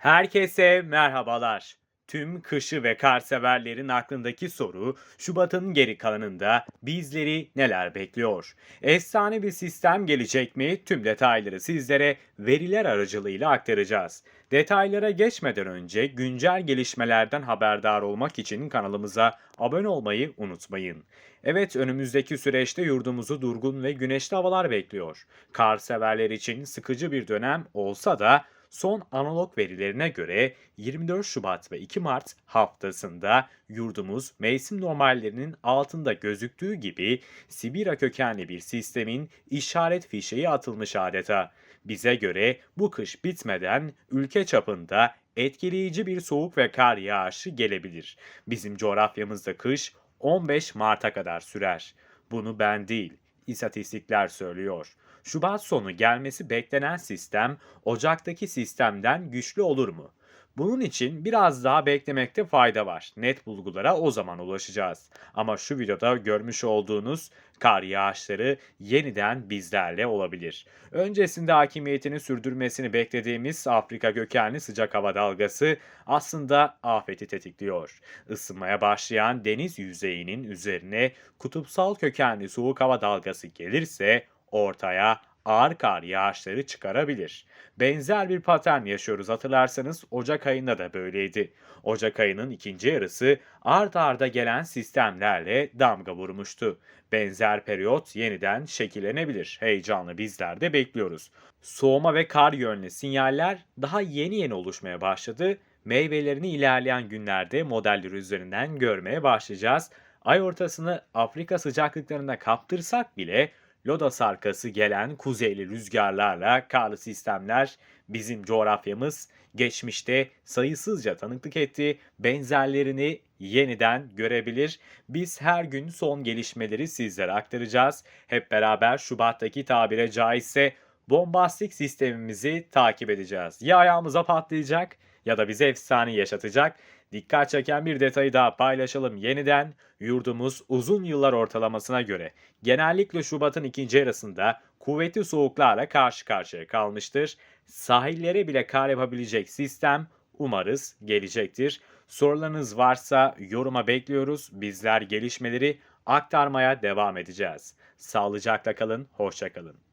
Herkese merhabalar. Tüm kışı ve kar severlerin aklındaki soru, Şubat'ın geri kalanında bizleri neler bekliyor? Efsane bir sistem gelecek mi? Tüm detayları sizlere veriler aracılığıyla aktaracağız. Detaylara geçmeden önce güncel gelişmelerden haberdar olmak için kanalımıza abone olmayı unutmayın. Evet önümüzdeki süreçte yurdumuzu durgun ve güneşli havalar bekliyor. Kar severler için sıkıcı bir dönem olsa da Son analog verilerine göre 24 Şubat ve 2 Mart haftasında yurdumuz mevsim normallerinin altında gözüktüğü gibi Sibirya kökenli bir sistemin işaret fişeği atılmış adeta. Bize göre bu kış bitmeden ülke çapında etkileyici bir soğuk ve kar yağışı gelebilir. Bizim coğrafyamızda kış 15 Mart'a kadar sürer. Bunu ben değil, istatistikler söylüyor. Şubat sonu gelmesi beklenen sistem Ocak'taki sistemden güçlü olur mu? Bunun için biraz daha beklemekte fayda var. Net bulgulara o zaman ulaşacağız. Ama şu videoda görmüş olduğunuz kar yağışları yeniden bizlerle olabilir. Öncesinde hakimiyetini sürdürmesini beklediğimiz Afrika kökenli sıcak hava dalgası aslında afeti tetikliyor. Isınmaya başlayan deniz yüzeyinin üzerine kutupsal kökenli soğuk hava dalgası gelirse ortaya ağır kar yağışları çıkarabilir. Benzer bir patern yaşıyoruz hatırlarsanız Ocak ayında da böyleydi. Ocak ayının ikinci yarısı art arda gelen sistemlerle damga vurmuştu. Benzer periyot yeniden şekillenebilir. Heyecanlı bizler de bekliyoruz. Soğuma ve kar yönlü sinyaller daha yeni yeni oluşmaya başladı. Meyvelerini ilerleyen günlerde modeller üzerinden görmeye başlayacağız. Ay ortasını Afrika sıcaklıklarında kaptırsak bile Lodos arkası gelen kuzeyli rüzgarlarla karlı sistemler bizim coğrafyamız geçmişte sayısızca tanıklık etti. Benzerlerini yeniden görebilir. Biz her gün son gelişmeleri sizlere aktaracağız. Hep beraber Şubat'taki tabire caizse bombastik sistemimizi takip edeceğiz. Ya ayağımıza patlayacak ya da bize efsane yaşatacak. Dikkat çeken bir detayı daha paylaşalım yeniden. Yurdumuz uzun yıllar ortalamasına göre genellikle Şubat'ın ikinci yarısında kuvvetli soğuklarla karşı karşıya kalmıştır. Sahillere bile kar yapabilecek sistem umarız gelecektir. Sorularınız varsa yoruma bekliyoruz. Bizler gelişmeleri aktarmaya devam edeceğiz. Sağlıcakla kalın, hoşça kalın.